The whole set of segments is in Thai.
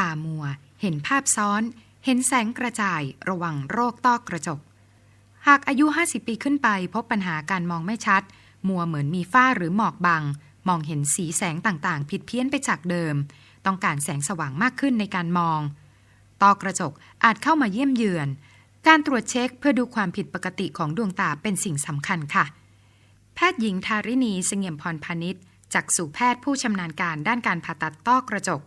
ตามัว เห็นภาพซ้อน เห็นแสงกระจาย ระวังโรคต้อกระจก หากอายุ 50 ปีขึ้นไป พบปัญหาการมองไม่ชัด มัวเหมือนมีฝ้าหรือหมอกบัง มองเห็นสีแสงต่างๆ ผิดเพี้ยนไปจากเดิม ต้องการแสงสว่างมากขึ้นในการมองต้อกระจกอาจเข้ามาเยี่ยมเยือน การตรวจเช็คเพื่อดูความผิดปกติของดวงตาเป็นสิ่งสำคัญค่ะ แพทย์หญิงทาริณีเสงี่ยมพรพาณิชย์จากสู่แพทย์ผู้ชำนาญการด้านการผ่าตัดต้อกระจก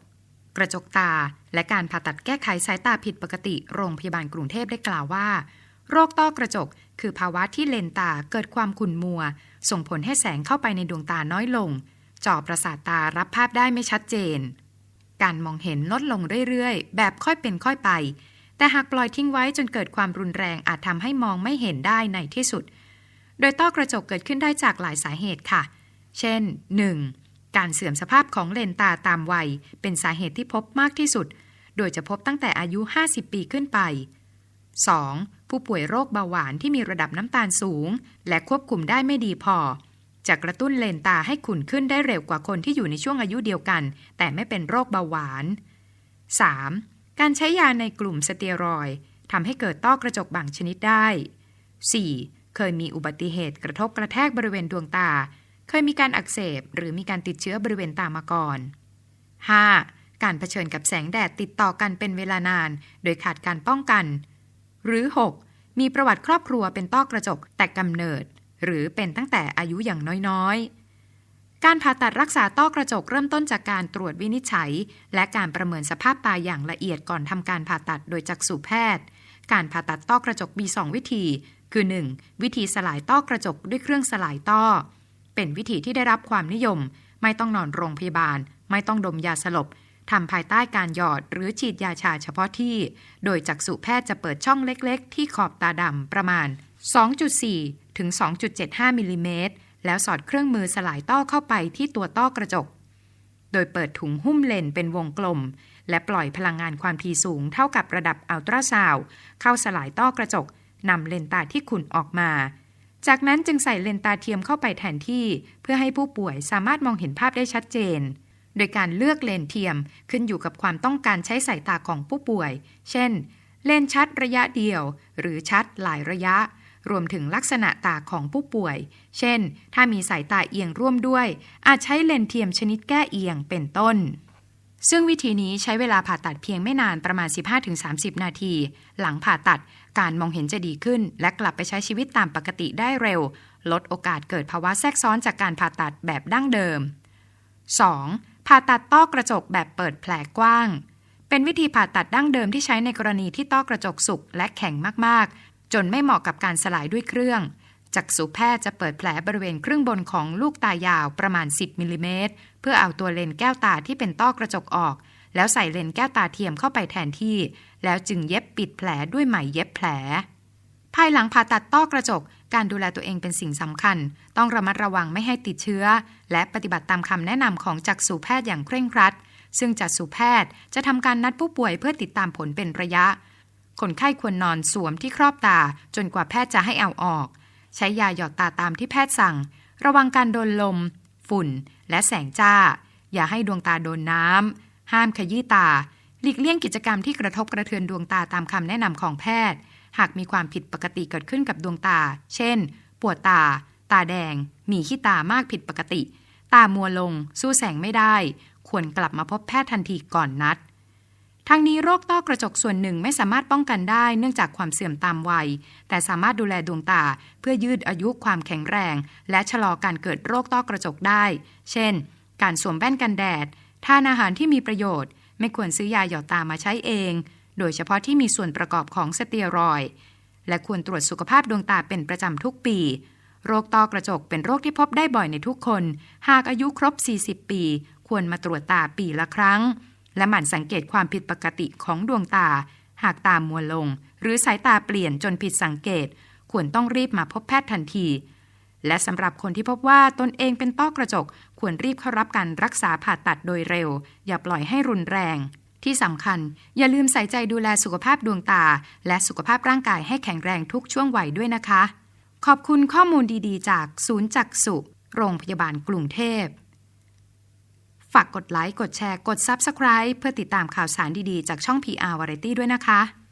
กระจกตา และการผ่าตัดแก้ไขสายตาผิดปกติโรงพยาบาลกรุงเทพได้กล่าวว่า โรคต้อกระจก คือภาวะที่เลนตาเกิดความขุ่นมัว ส่งผลให้แสงเข้าไปในดวงตาน้อยลง จอประสาทตารับภาพได้ไม่ชัดเจน การมองเห็นลดลงเรื่อยๆ แบบค่อยเป็นค่อยไป แต่หากปล่อยทิ้งไว้จนเกิดความรุนแรงอาจทำให้มองไม่เห็นได้ในที่สุด โดยต้อกระจกเกิดขึ้นได้จากหลายสาเหตุค่ะ เช่น 1. การเสื่อมสภาพของเลนตาตามวัย เป็นสาเหตุที่พบมากที่สุด โดยจะพบตั้งแต่อายุ 50 ปีขึ้นไป 2. ผู้ป่วยโรคเบาหวานที่มีระดับน้ำตาลสูง และควบคุมได้ไม่ดีพอ จะกระตุ้นเลนตาให้ขุ่นขึ้นได้เร็วกว่าคนที่อยู่ในช่วงอายุเดียวกัน แต่ไม่เป็นโรคเบาหวาน 3. การใช้ยาในกลุ่มสเตียรอยทำให้เกิดต้อกระจกบางชนิดได้ 4. เคยมีอุบัติเหตุกระทบกระแทกบริเวณดวงตา เคยมีการอักเสบหรือมีการติดเชื้อบริเวณตามาก่อน 5. การเผชิญกับแสงแดดติดต่อกันเป็นเวลานาน โดยขาดการป้องกัน หรือ 6. มีประวัติครอบครัวเป็นต้อกระจกแต่กำเนิด หรือเป็นตั้งแต่อายุอย่างน้อยๆ การผ่าตัดรักษาต้อกระจกเริ่มต้นจากการตรวจวินิจฉัย และการประเมินสภาพตาอย่างละเอียดก่อนทำการผ่าตัดโดยจักษุแพทย์ การผ่าตัดต้อกระจกมี 2 วิธี คือ 1. วิธีสลายต้อกระจกด้วยเครื่องสลายต้อ เป็นวิธีที่ได้รับความนิยม ไม่ต้องนอนโรงพยาบาล ไม่ต้องดมยาสลบทำภายใต้การหยอดหรือฉีดยาชาเฉพาะที่ โดยจักษุแพทย์จะเปิดช่องเล็กๆ ที่ขอบตาดำประมาณ 2.4 ถึง 2.75 มิลลิเมตร แล้วสอดเครื่องมือสลายต้อเข้าไปที่ตัวต้อกระจก โดยเปิดถุงหุ้มเลนเป็นวงกลม และปล่อยพลังงานความถี่สูงเท่ากับระดับอัลตราซาวเข้าสลายต้อกระจกนำเลนตาที่ขุ่นออกมา จากนั้นจึงใส่เลนตาเทียมเข้าไปแทนที่เพื่อให้ผู้ป่วยสามารถมองเห็นภาพได้ชัดเจน โดยการเลือกเลนเทียมขึ้นอยู่กับความต้องการใช้สายตาของผู้ป่วย เช่น เลนชัดระยะเดียว หรือชัดหลายระยะ รวมถึงลักษณะตาของผู้ป่วย เช่น ถ้ามีสายตาเอียงร่วมด้วย อาจใช้เลนเทียมชนิดแก้เอียงเป็นต้น ซึ่งวิธีนี้ใช้เวลาผ่าตัดเพียงไม่นานประมาณ 15-30 นาที หลังผ่าตัดการมองเห็นจะดีขึ้น และกลับไปใช้ชีวิตตามปกติได้เร็ว ลดโอกาสเกิดภาวะแทรกซ้อนจากการผ่าตัดแบบดั้งเดิม 2. ผ่าตัดต้อกระจกแบบเปิดแผลกว้าง เป็นวิธีผ่าตัดดั้งเดิมที่ใช้ในกรณีที่ต้อกระจกสุกและแข็งมากๆ จนไม่เหมาะกับการสลายด้วยเครื่อง จักษุแพทย์จะเปิดแผลบริเวณครึ่งบนของลูกตายาวประมาณ 10มิลลิเมตรเพื่อเอาตัวเลนแก้วตาที่เป็นต้อกระจกออก แล้วใส่เลนแก้วตาเทียมเข้าไปแทนที่ แล้วจึงเย็บปิดแผลด้วยไหมเย็บแผล ภายหลังผ่าตัดต้อกระจก การดูแลตัวเองเป็นสิ่งสำคัญ ต้องระมัดระวังไม่ให้ติดเชื้อ และปฏิบัติตามคำแนะนำของจักษุแพทย์อย่างเคร่งครัด ซึ่งจักษุแพทย์จะทำการนัดผู้ป่วยเพื่อติดตามผลเป็นระยะ คนไข้ควรนอนสวมที่ครอบตา จนกว่าแพทย์จะให้เอาออก ใช้ยาหยอดตาตามที่แพทย์สั่ง ระวังการโดนลม ฝุ่น และแสงจ้า อย่าให้ดวงตาโดนน้ำ ห้ามขยี้ตา หลีกเลี่ยงกิจกรรมที่กระทบกระเทือนดวงตาตามคำแนะนำของแพทย์ หากมีความผิดปกติเกิดขึ้นกับดวงตา เช่น ปวดตา ตาแดง มีขี้ตามากผิดปกติ ตามัวลง สู้แสงไม่ได้ ควรกลับมาพบแพทย์ทันทีก่อนนัด ทั้งนี้โรคต้อกระจกส่วนหนึ่งไม่สามารถป้องกันได้เนื่องจากความเสื่อมตามวัย แต่สามารถดูแลดวงตา เพื่อยืดอายุความแข็งแรง และชะลอการเกิดโรคต้อกระจกได้ เช่น การสวมแว่นกันแดด ทานอาหารที่มีประโยชน์ ไม่ควรซื้อยาหยอดตามาใช้เอง โดยเฉพาะที่มีส่วนประกอบของสเตียรอยด์และควรตรวจสุขภาพดวงตาเป็นประจำทุกปี โรคต้อกระจกเป็นโรคที่พบได้บ่อยในทุกคน หากอายุครบ 40 ปี ควรมาตรวจตาปีละครั้ง และหมั่นสังเกตความผิดปกติของดวงตา หากตามัวลง หรือสายตาเปลี่ยนจนผิดสังเกต ควรต้องรีบมาพบแพทย์ทันที และสำหรับคนที่พบว่าตนเองเป็นต้อกระจก ควรรีบเข้ารับการรักษาผ่าตัดโดยเร็ว อย่าปล่อยให้รุนแรง ที่สำคัญ อย่าลืมใส่ใจดูแลสุขภาพดวงตา และสุขภาพร่างกายให้แข็งแรงทุกช่วงวัยด้วยนะคะ ขอบคุณข้อมูลดีๆ จากศูนย์จักษุโรงพยาบาลกรุงเทพ ฝากกดไลค์ กดแชร์ กด Subscribe เพื่อติดตามข่าวสารดีๆ จากช่อง PR Variety ด้วยนะคะ